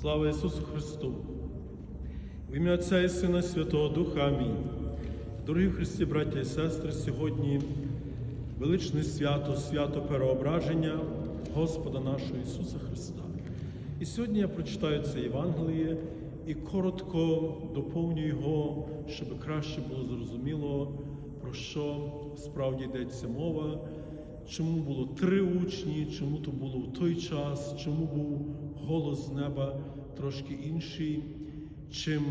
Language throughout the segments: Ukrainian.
Слава Ісусу Христу! В ім'я Отця і Сина Святого Духа Амінь. Дорогі Христі, браття і сестри, сьогодні величне свято, свято переображення Господа нашого Ісуса Христа. І сьогодні я прочитаю це Євангеліє і коротко доповню його, щоб краще було зрозуміло, про що справді йдеться мова, чому було три учні, чому то було в той час, чому був голос з неба трошки інший, чим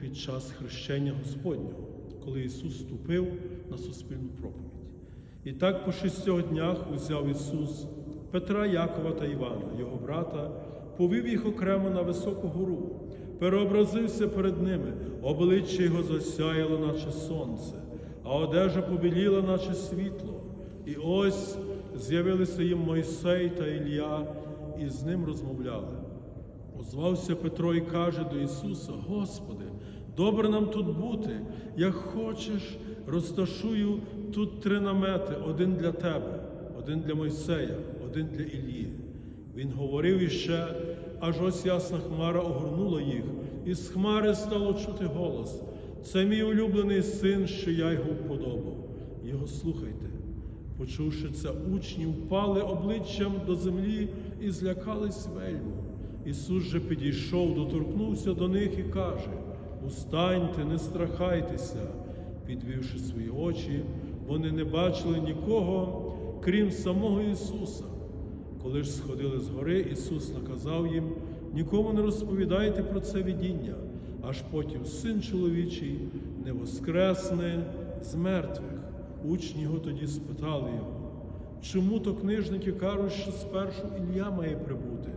під час хрещення Господнього, коли Ісус ступив на суспільну проповідь. І так по шістьох днях узяв Ісус Петра, Якова та Івана, його брата, повів їх окремо на високу гору, переобразився перед ними, обличчя його засяяло, наче сонце, а одежа побіліла, наче світло. І ось з'явилися їм Мойсей та Ілля, і з ним розмовляли. Озвався Петро і каже до Ісуса: Господи, добре нам тут бути. Як хочеш, розташую тут три намети: один для Тебе, один для Мойсея, один для Ілії. Він говорив іще, аж ось ясна хмара огорнула їх, і з хмари стало чути голос. Це мій улюблений син, що я його вподобав. Його слухайте. Почувши це, учні впали обличчям до землі і злякались вельми. Ісус же підійшов, доторкнувся до них і каже: Устаньте, не страхайтеся, підвівши свої очі, вони не бачили нікого, крім самого Ісуса. Коли ж сходили з гори, Ісус наказав їм: нікому не розповідайте про це видіння, аж потім син чоловічий не воскресне з мертвих. Учні його тоді спитали його, чому то книжники кажуть, що спершу Ілля має прибути?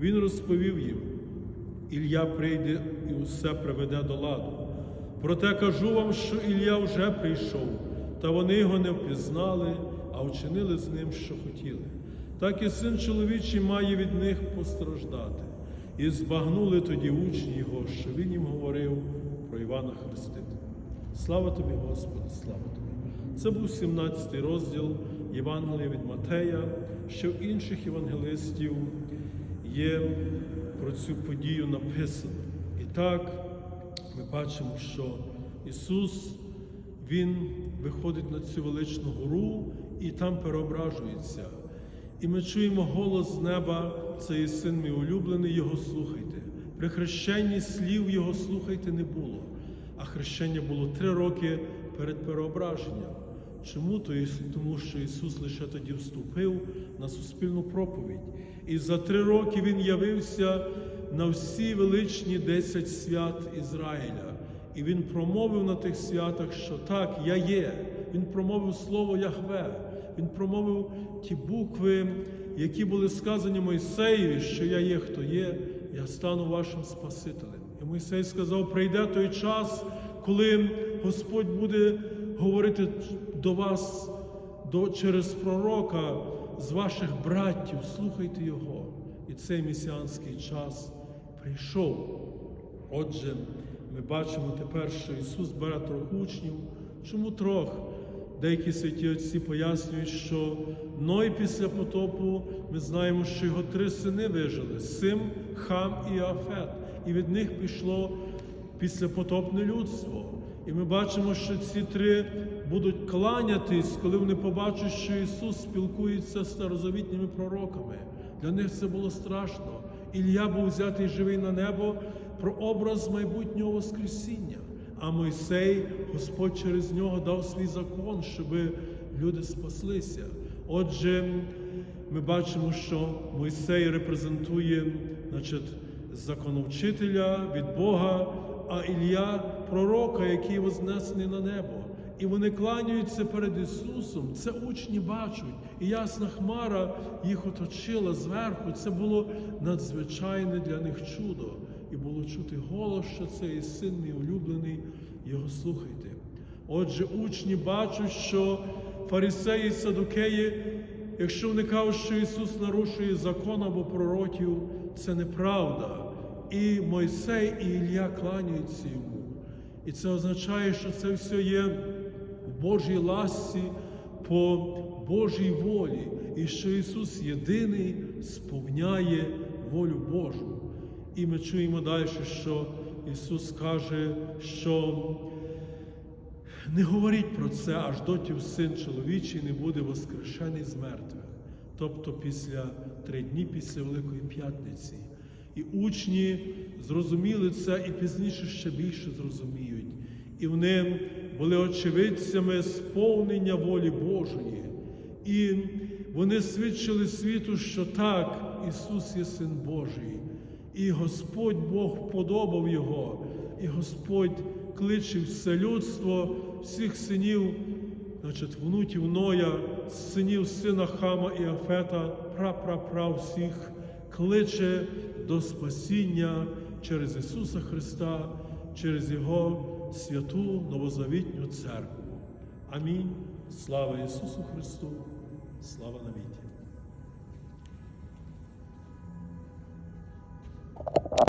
Він розповів їм: Ілля прийде і усе приведе до ладу. Проте кажу вам, що Ілля вже прийшов, та вони його не впізнали, а вчинили з ним, що хотіли. Так і син чоловічий має від них постраждати. І збагнули тоді учні його, що він їм говорив про Івана Хрестителя. Слава тобі, Господи, слава тобі! Це був 17 розділ Євангелія від Матея, що в інших євангелистів є про цю подію написано. І так ми бачимо, що Ісус Він виходить на цю величну гору і там переображується. І ми чуємо голос з неба, це є син мій улюблений, Його слухайте. При хрещенні слів Його слухайте не було, а хрещення було три роки перед переображенням. Чому? Тому, що Ісус лише тоді вступив на суспільну проповідь. І за три роки Він явився на всі величні десять свят Ізраїля. І Він промовив на тих святах, що так, я є. Він промовив слово Яхве. Він промовив ті букви, які були сказані Мойсеєві, що я є, хто є, я стану вашим Спасителем. І Мойсей сказав: прийде той час, коли Господь буде говорити до вас до, через пророка з ваших братів, слухайте Його. І цей месіанський час прийшов. Отже, ми бачимо тепер, що Ісус бере трьох учнів. Чому трьох? Деякі святі отці пояснюють, що Ной після потопу ми знаємо, що його три сини вижили Сим, Хам і Афет. І від них пішло післяпотопне людство. І ми бачимо, що ці три будуть кланятись, коли вони побачать, що Ісус спілкується з старозавітніми пророками. Для них це було страшно. Ілля був взятий живий на небо про образ майбутнього Воскресіння. А Мойсей, Господь через нього дав свій закон, щоб люди спаслися. Отже, ми бачимо, що Мойсей репрезентує значить, законовчителя від Бога, а Ілля пророка, який вознесений на небо. І вони кланяються перед Ісусом. Це учні бачать. І ясна хмара їх оточила зверху. Це було надзвичайне для них чудо. І було чути голос, що це є син мій улюблений, його слухайте. Отже, учні бачать, що фарисеї і садукеї, якщо вони кажуть, що Ісус нарушує закон або пророків, це неправда. І Мойсей, і Ілля кланяються йому. І це означає, що це все є в Божій ласці по Божій волі, і що Ісус єдиний сповняє волю Божу. І ми чуємо далі, що Ісус каже, що не говоріть про це, аж доті син чоловічий не буде воскрешений з мертвих, тобто після три дні після Великої П'ятниці. І учні зрозуміли це і пізніше ще більше зрозуміють. І вони були очевидцями сповнення волі Божої. І вони свідчили світу, що так, Ісус є Син Божий. І Господь Бог вподобав Його, і Господь кличе все людство, всіх синів, значить, внуків Ноя, синів сина Хама і Афета, пра-пра-пра всіх, кличе до спасіння через Ісуса Христа, через Його святу новозавітню церкву. Амінь. Слава Ісусу Христу, слава навіки.